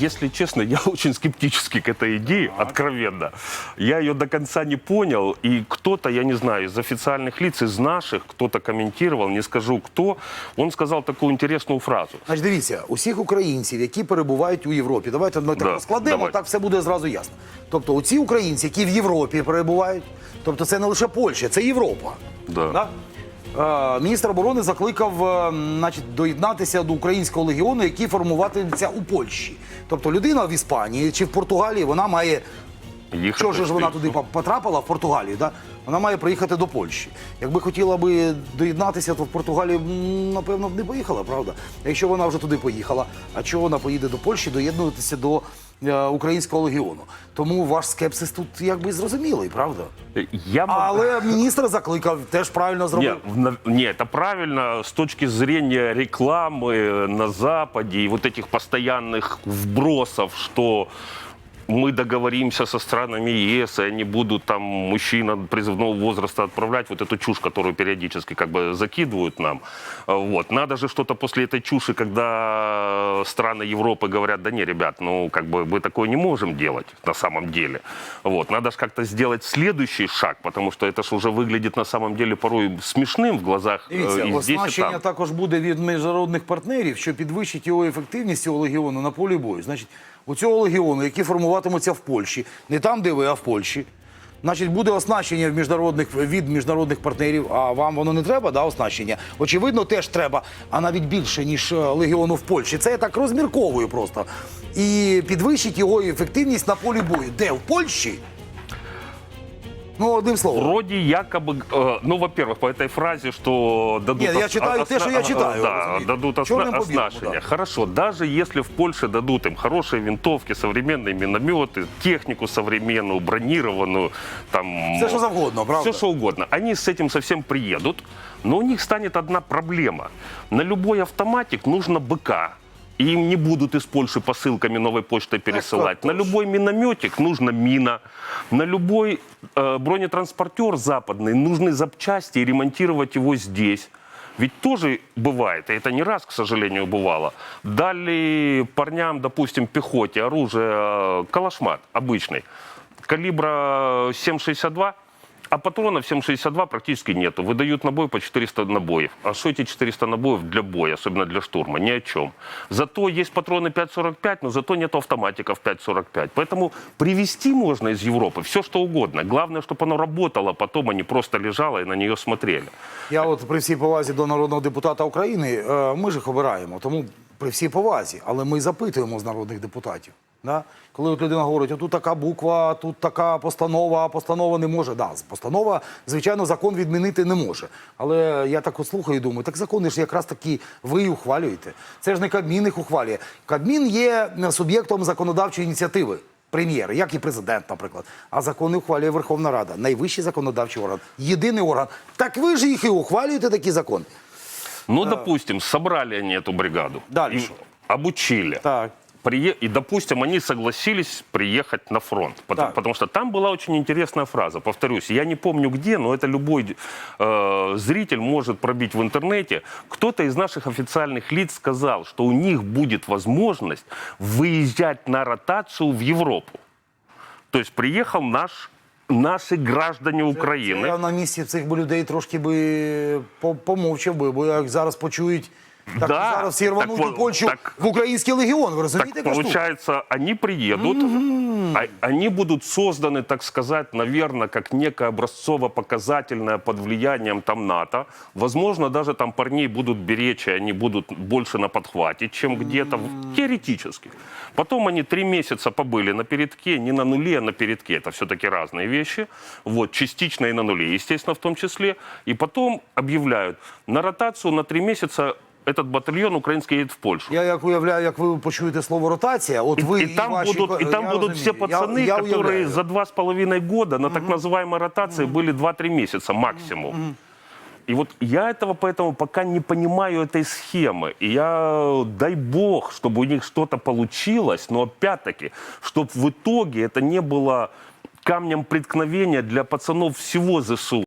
Если честно, я очень скептически к этой идее, откровенно. Я ее до конца не понял, и кто-то, я не знаю, из официальных лиц, из наших, кто-то комментировал, не скажу кто, он сказал такую интересную фразу. Значить, дивіться, усіх українців, які перебувають у Європі, давайте ми так Да, розкладемо, давай. так все буде зразу ясно. Тобто, оці українці, які в Європі перебувають, тобто це не лише Польща, це Європа. Да. Е, Міністр оборони закликав е, значить, доєднатися до українського легіону, який формуватиметься у Польщі. Тобто людина в Іспанії чи в Португалії вона має Їхати що ж вона туди потрапила в Португалію, да? вона має приїхати до Польщі. Якби хотіла би доєднатися, то в Португалію, напевно, б не поїхала, правда? Якщо вона вже туди поїхала, а чого вона поїде до Польщі доєднуватися до українського легіону? Тому ваш скепсис тут якби зрозумілий, правда? Я могу- Але міністр закликав, теж правильно Не, зробив. в- на- не, это правильно с точки зрения рекламы на Западе и вот этих постоянных вбросов, что мы договоримся со странами ЕС, и они будут там мужчин от призывного возраста отправлять, вот эту чушь, которую периодически как бы закидывают нам. А, Вот. Надо же что-то после этой чуши, когда страны Европы говорят, да не, ребят, ну как бы мы такое не можем делать на самом деле. Вот. Надо же как-то сделать следующий шаг, потому что это же уже выглядит на самом деле порой смешным в глазах э, Дивіться, и здесь, и оснащення там. також буде від міжнародних партнерів, що підвищить його ефективність цього легіону на полі бою. Значить, у цього легіону, які формуватимуться в Польщі, не там, де ви, а в Польщі. Значить, буде оснащення в міжнародних від міжнародних партнерів. А вам воно не треба, да, оснащення? Очевидно, теж треба, а навіть більше ніж е, легіону в Польщі. Це я так розмірковую просто. І підвищить його ефективність на полі бою. Де в Польщі? Ну, одним словом. Вроде якобы, э, ну, во-первых, по этой фразе, что дадут... Нет, я ос- читаю те, что я ага, читаю, Да, разумеется. дадут осна- Чёрным по белому, оснащение. да. Хорошо, даже если в Польше дадут им хорошие винтовки, современные минометы, технику современную, бронированную, там... Все, что завгодно, правда? Все, что угодно. Они с этим совсем приедут, но у них станет одна проблема. На любой автоматик нужно БК. И им не будут из Польши посылками новой почтой пересылать. как На же. любой минометик нужна мина. На любой э, бронетранспортер западный нужны запчасти и ремонтировать его здесь. Ведь тоже бывает, и это не раз, к сожалению, бывало. Дали парням, допустим, пехоте оружие э, калашмат обычный, калибра 7,62, а патронов 7,62 практически нету. Выдают набой по 400 набоев. А что эти 400 набоев для боя, особенно для штурма? Ни о чем. Зато есть патроны 5,45, но зато нет автоматиков 5,45. Поэтому привезти можно из Европы все, что угодно. Главное, чтобы оно работало, потом они просто лежало и на нее смотрели. Я от при всій повазі до народного депутата України, е, ми ж їх обираємо, тому при всій повазі, але ми запитуємо з народних депутатів. Да? Коли от людина говорить, отут така буква, тут така постанова, постанова не може. Да, постанова, звичайно, закон відмінити не може. Але я так от слухаю і думаю, так закони ж якраз таки ви і ухвалюєте. Це ж не Кабмін їх ухвалює. Кабмін є е, суб'єктом законодавчої ініціативи. Прем'єр, як і президент, наприклад, а закони ухвалює Верховна Рада, найвищий законодавчий орган, єдиний орган. Так ви ж їх і ухвалюєте такі закони. Ну, допустим, собрали они эту бригаду. И обучили. Так Прие- И, допустим, они согласились приехать на фронт. Потому, Так. потому что там была очень интересная фраза. Повторюсь, я не помню где, но это любой э, зритель может пробить в интернете. Кто-то из наших официальных лиц сказал, что у них будет возможность выезжать на ротацию в Европу. То есть приехал наш, наши граждане Украины. Я на місці цих би людей трошки би по- помовчав би, бо як зараз почують, так Да, зараз всі рвануть так у вот, Польщу так- в український легіон. Ви розумієте, Так яка штука? получается, они приедут, а- они будут созданы, так сказать, наверное, как некое образцово-показательное под влиянием там НАТО. Возможно, даже там парней будут беречь, и они будут больше на подхвате, чем где-то в- теоретически. Потом они три месяца побыли на передке, не на нуле, а на передке. Это все-таки разные вещи. Вот, частично и на нуле, естественно, в том числе. И потом объявляют, на ротацию на три месяца этот батальон украинский едет в Польшу. Я як уявляю, як ви почуєте слово ротація, от ви и, там ваші будут, ко- и там я будут розумію. все пацаны, я, я которые уявляю. за два с половиной года на так называемой ротации были 2-3 месяца максимум. И вот я этого поэтому пока не понимаю этой схемы. И я, дай бог, чтобы у них что-то получилось, но опять-таки, чтобы в итоге это не было камнем преткновения для пацанов всего ЗСУ.